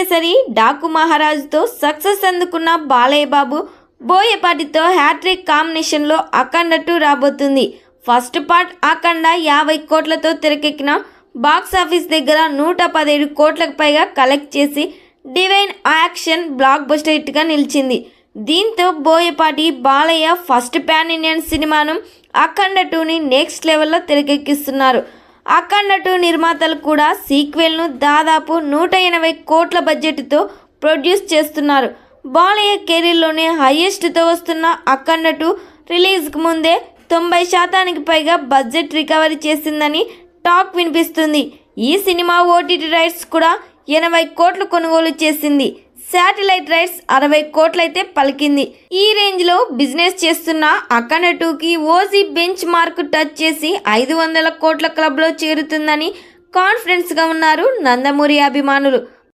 Kesari Daaku మహారాజుతో success అందుకున్న బాలయ్య బాబు బోయపాటితో hat trick కాంబినేషన్లో అఖండ టూ రాబోతుంది. ఫస్ట్ పార్ట్ అఖండ యాభై కోట్లతో తెరకెక్కిన బాక్స్ ఆఫీస్ దగ్గర నూట పదిహేడు కోట్లకు పైగా కలెక్ట్ చేసి డివైన్ యాక్షన్ బ్లాక్ బస్టర్ హిట్గా నిలిచింది. దీంతో Boyapati Balayya first pan Indian సినిమాను అఖండ టూని నెక్స్ట్ లెవెల్లో తెరకెక్కిస్తున్నారు. అఖండ టూ నిర్మాతలు కూడా సీక్వెల్ను దాదాపు నూట ఎనభై కోట్ల బడ్జెట్తో ప్రొడ్యూస్ చేస్తున్నారు. బాలయ్య కెరీర్లోనే హైయెస్ట్తో వస్తున్న అఖండ టూ రిలీజ్కి ముందే తొంభై శాతానికి పైగా బడ్జెట్ రికవరీ చేసిందని టాక్ వినిపిస్తుంది. ఈ సినిమా ఓటీటీ రైట్స్ కూడా ఎనభై కోట్లు కొనుగోలు చేసింది. శాటిలైట్ రైట్స్ అరవై కోట్లయితే పలికింది. ఈ రేంజ్లో బిజినెస్ చేస్తున్న అకన టూకి ఓజీ బెంచ్ మార్క్ టచ్ చేసి ఐదు వందల కోట్ల క్లబ్లో చేరుతుందని కాన్ఫిడెన్స్గా ఉన్నారు నందమూరి అభిమానులు.